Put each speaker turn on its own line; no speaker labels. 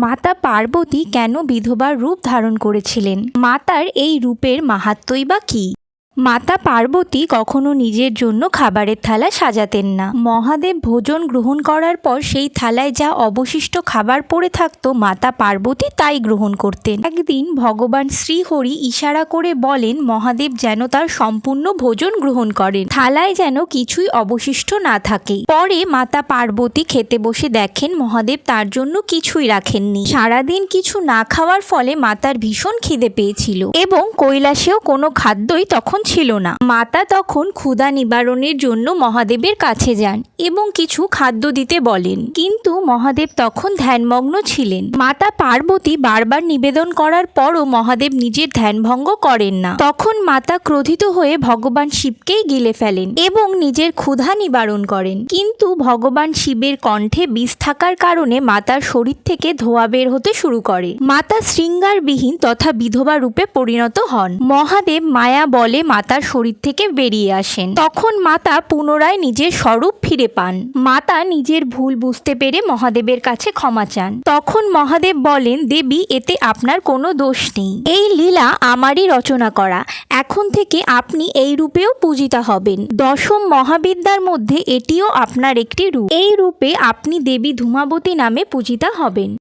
মাতা পার্বতী কেন বিধবার রূপ ধারণ করেছিলেন? মাতার এই রূপের মাহাত্মই বা কী? মাতা পার্বতী কখনো নিজের জন্য খাবারের থালা সাজাতেন না। মহাদেব ভোজন গ্রহণ করার পর সেই থালায় যা অবশিষ্ট খাবার পড়ে থাকতো, মাতা পার্বতী তাই গ্রহণ করতেন। একদিন ভগবান শ্রীহরি ইশারা করে বলেন, মহাদেব যেন তার সম্পূর্ণ ভোজন গ্রহণ করেন। থালায় যেন কিছুই অবশিষ্ট না থাকে। পরে মাতা পার্বতী খেতে বসে দেখেন, মহাদেব তার জন্য কিছুই রাখেননি। সারাদিন কিছু না খাওয়ার ফলে মাতার ভীষণ খিদে পেয়েছিল এবং কৈলাসেও কোনো খাদ্যই তখন ছিল না। মাতা তখন ক্ষুধা নিবারণের জন্য মহাদেবের কাছে যান এবং কিছু খাদ্য দিতে বলেন। কিন্তু মহাদেব তখন ধ্যানমগ্ন ছিলেন। মাতা পার্বতী বারবার নিবেদন করার পরও মহাদেব নিজের ধ্যানভঙ্গ করেন না। তখন মাতা ক্রোধিত হয়ে ভগবান শিবকেই গিলে ফেলেন এবং নিজের ক্ষুধা নিবারণ করেন। কিন্তু ভগবান শিবের কণ্ঠে বিষ থাকার কারণে মাতার শরীর থেকে ধোয়া বের হতে শুরু করে। মাতা শৃঙ্গারবিহীন তথা বিধবা রূপে পরিণত হন। মহাদেব মায়া বলে মাতার শরীর থেকে বেরিয়ে আসেন। তখন মাতা পুনরায় নিজের স্বরূপ ফিরে পান। মাতা নিজের ভুল বুঝতে পেরে মহাদেবের কাছে ক্ষমা চান। তখন মহাদেব বলেন, দেবী, এতে আপনার কোনো দোষ নেই। এই লীলা আমারই রচনা করা। এখন থেকে আপনি এই রূপেও পূজিতা হবেন। দশম মহাবিদ্যার মধ্যে এটিও আপনার একটি রূপ। এই রূপে আপনি দেবী ধূমাবতী নামে পূজিতা হবেন।